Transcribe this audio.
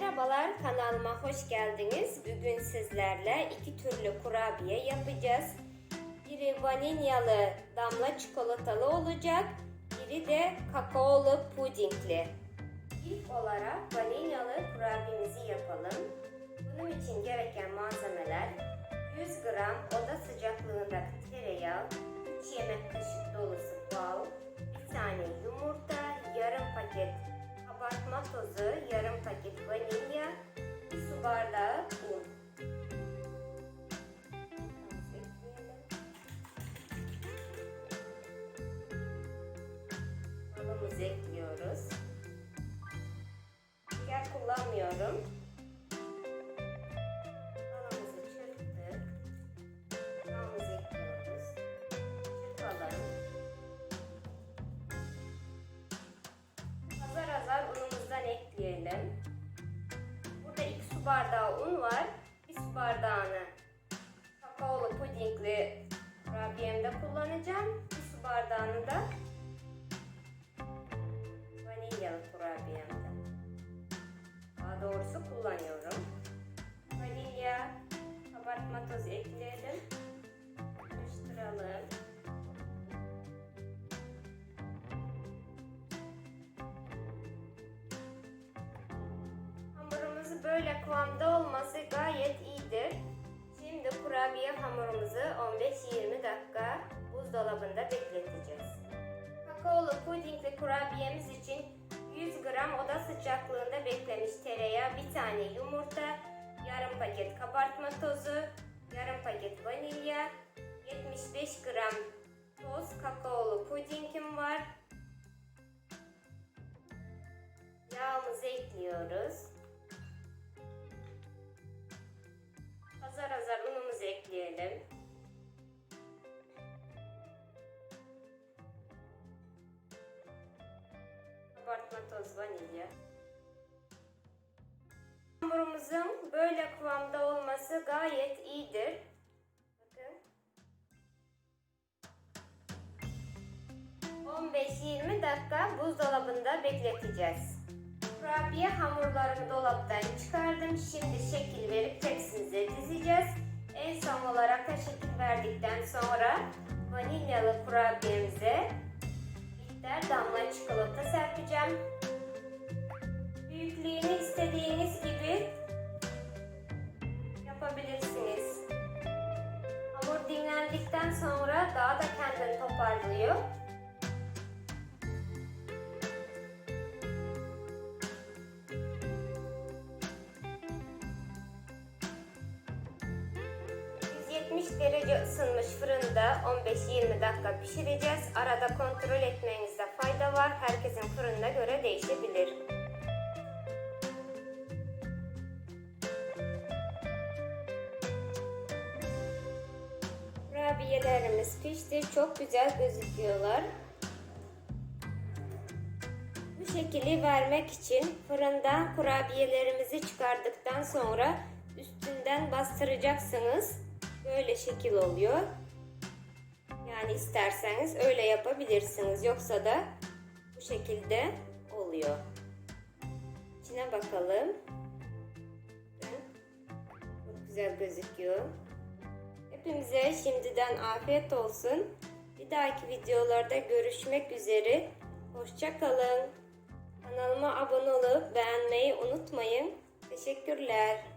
Merhabalar kanalıma hoş geldiniz. Bugün sizlerle iki türlü kurabiye yapacağız. Biri vanilyalı damla çikolatalı olacak. Biri de kakaolu pudingli. İlk olarak vanilyalı kurabiyemizi yapalım. Bunun için gereken malzemeler 100 gram oda sıcaklığındaki tereyağı, 3 yemek kaşığı dolusu bal, bir tane yumurta, yarım paket kabartma tozu, yarım paket vanilya, bir su bardağı un. Balımızı ekliyoruz. Şeker kullanmıyorum. Su bardağı un var. Bir su bardağını kakaolu pudingli kurabiyemde kullanacağım. Bir su bardağını da vanilyalı kurabiyemde. Daha doğrusu kullanıyorum. Böyle kıvamda olması gayet iyidir. Şimdi kurabiye hamurumuzu 15-20 dakika buzdolabında bekleteceğiz. Kakaolu pudingli kurabiyemiz için 100 gram oda sıcaklığında beklemiş tereyağı, bir tane yumurta, yarım paket kabartma tozu, yarım paket vanilya, 75 gram toz kakaolu pudingim var. Yağımızı ekliyoruz. Ekleyelim. Kabartma toz vanilya. Hamurumuzun böyle kıvamda olması gayet iyidir. Bakın. 15-20 dakika buzdolabında bekleteceğiz. Kurabiye hamurlarımı dolaptan çıkardım. Şimdi şekil verip tepsimize dizeceğiz. En son olarak da şekil verdikten sonra vanilyalı kurabiyemize bitter damla çikolata serpeceğim. Büyüklüğünü istediğiniz gibi yapabilirsiniz. Hamur dinlendikten sonra daha da kendini toparlıyor. ...170 derece ısınmış fırında 15-20 dakika pişireceğiz. Arada kontrol etmenizde fayda var. Herkesin fırına göre değişebilir. Kurabiyelerimiz pişti. Çok güzel gözüküyorlar. Bu şekli vermek için fırından kurabiyelerimizi çıkardıktan sonra üstünden bastıracaksınız. Böyle şekil oluyor. Yani isterseniz öyle yapabilirsiniz. Yoksa da bu şekilde oluyor. İçine bakalım. Çok güzel gözüküyor. Hepimize şimdiden afiyet olsun. Bir dahaki videolarda görüşmek üzere. Hoşça kalın. Kanalıma abone olup beğenmeyi unutmayın. Teşekkürler.